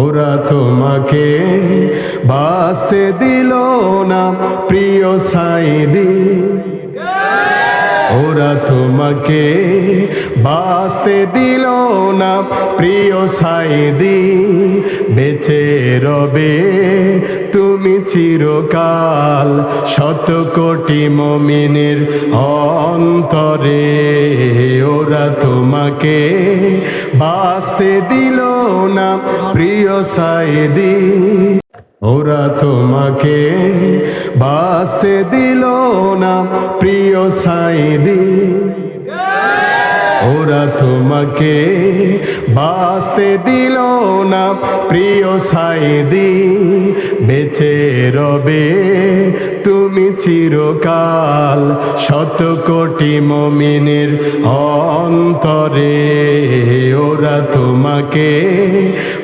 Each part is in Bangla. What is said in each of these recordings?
ওরা তোমাকে বাঁচতে দিল না, প্রিয় সাইদি। ওরা তোমাকে বাঁচতে দিল না, প্রিয় সাইদি। বেঁচে রবে তুমি চিরকাল শত কোটি মমিনের অন্তরে। ওরা তোমাকে বাঁচতে দিল না প্রিয় সাইদি। ওরা তোমাকে বাঁচতে দিল না প্রিয় সাইদি। ওরা তোমাকে বাঁচতে দিল না প্রিয় সাইদি। বেঁচে রবে, তুমি চিরকাল শত কোটি মমিনের অন্তরে। ওরা তোমাকে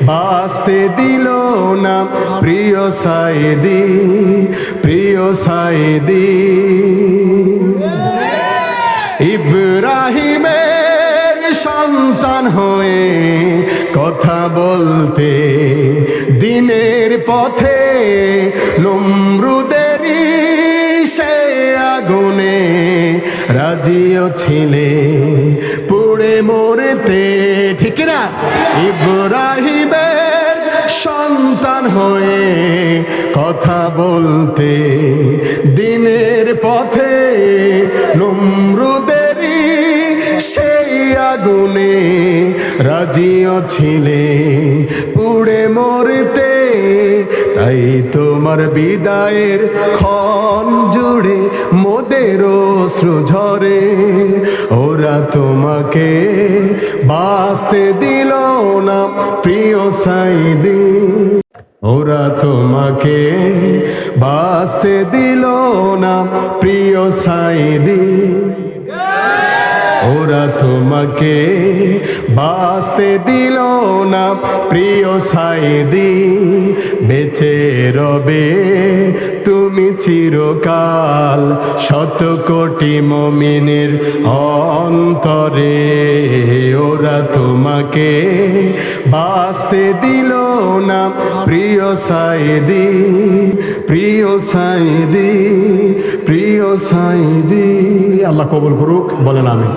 বাঁচতে দিল না, প্রিয় সাইদি প্রিয় সাইদি। ইব্রাহিমের সন্তান হয়ে কথা বলতে দিনের পথে নমরুদেরই সে আগুনে রাজিও ছিলে, পুড়ে মরতে। ঠিক না? ইব্রাহিমের সন্তান হয়ে কথা বলতে রাজিও ছিলে, পুড়ে মরতে, তাই তোমার বিদায়ের ক্ষণ জুড়ে মোদের ঝরে। ওরা তোমাকে বাঁচতে দিল না, প্রিয় সাইদি। ওরা তোমাকে বাঁচতে দিল না, প্রিয় সাইদি। ওরা তোমাকে বাঁচতে দিল না। প্রিয় সাইদি, বেঁচে রবে, তুমি চিরকাল শত কোটি মমিনের অন্তরে। ওরা তোমাকে বাঁচতে দিল না প্রিয় সাইদি প্রিয় সাইদি প্রিয় সাইদি। আল্লাহ কবুল করুক বলেন আমি